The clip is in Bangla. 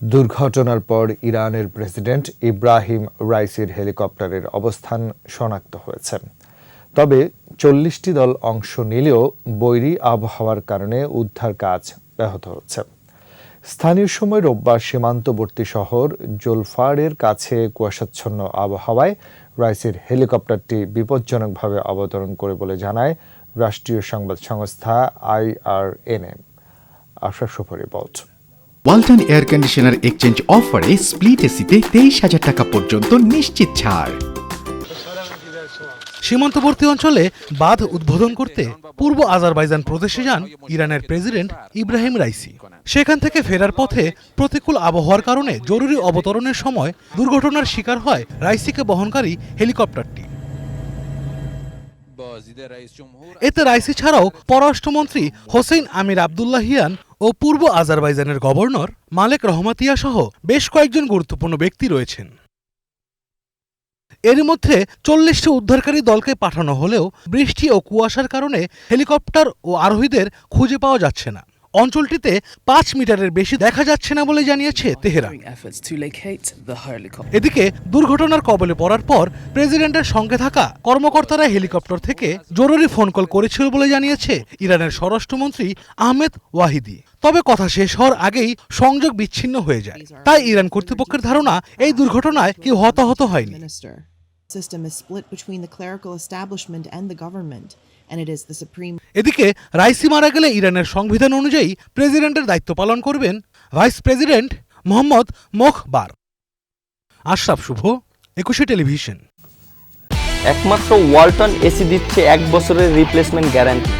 দুর্ঘটনার পর ইরানের প্রেসিডেন্ট ইব্রাহিম রাইসির হেলিকপ্টারের অবস্থান শনাক্ত হয়েছে। তবে চল্লিশটি দল অংশ নিলেও বৈরী আবহাওয়ার কারণে উদ্ধার কাজ ব্যাহত হচ্ছে। স্থানীয় সময় রোববার সীমান্তবর্তী শহর জোলফারের কাছে কুয়াশাচ্ছন্ন আবহাওয়ায় রাইসের হেলিকপ্টারটি বিপজ্জনকভাবে অবতরণ করে বলে জানায় রাষ্ট্রীয় সংবাদ সংস্থা IRNA. Asha Shuvo report. Walton air conditioner exchange অফারে স্প্লিট এসিতে তেইশ হাজার টাকা পর্যন্ত নিশ্চিত ছাড়। সীমান্তবর্তী অঞ্চলে বাঁধ উদ্বোধন করতে পূর্ব আজারবাইজান প্রদেশে যান ইরানের প্রেসিডেন্ট ইব্রাহিম রাইসি। সেখান থেকে ফেরার পথে প্রতিকূল আবহাওয়ার কারণে জরুরি অবতরণের সময় দুর্ঘটনার শিকার হয় রাইসিকে বহনকারী হেলিকপ্টারটি। এতে রাইসি ছাড়াও পররাষ্ট্রমন্ত্রী হোসেন আমির আবদুল্লাহিয়ান ও পূর্ব আজারবাইজানের গভর্নর মালেক রহমাতিয়া সহ বেশ কয়েকজন গুরুত্বপূর্ণ ব্যক্তি রয়েছেন। এর মধ্যে চল্লিশটি উদ্ধারকারী দলকে পাঠানো হলেও বৃষ্টি ও কুয়াশার কারণে হেলিকপ্টার ও আরোহীদের খুঁজে পাওয়া যাচ্ছে না। অঞ্চলটিতে পাঁচ মিটারের বেশি দেখা যাচ্ছে না বলে জানিয়েছে তেহরান. এদিকে দুর্ঘটনার কবলে পড়ার পর প্রেসিডেন্টের সঙ্গে থাকা কর্মকর্তারা হেলিকপ্টার থেকে জরুরি ফোন কল করেছিল বলে জানিয়েছে ইরানের স্বরাষ্ট্রমন্ত্রী আহমেদ ওয়াহিদি তবে কথা শেষ হওয়ার আগেই সংযোগ বিচ্ছিন্ন হয়ে যায় তাই ইরান কর্তৃপক্ষের ধারণা এই দুর্ঘটনায় কেউ হতাহত হয়নি. System is split between the clerical establishment and the government, and it is the supreme এদিকে রাইসি মারা গেলে ইরানের সংবিধান অনুযায়ী প্রেসিডেন্টের দায়িত্ব পালন করবেন vice president Mohammad Mokhber. Ashraf Shuvo Ekushey television. একমাত্র ওয়ালটন এসি দিচ্ছে এক বছরের রিপ্লেসমেন্ট গ্যারান্টি।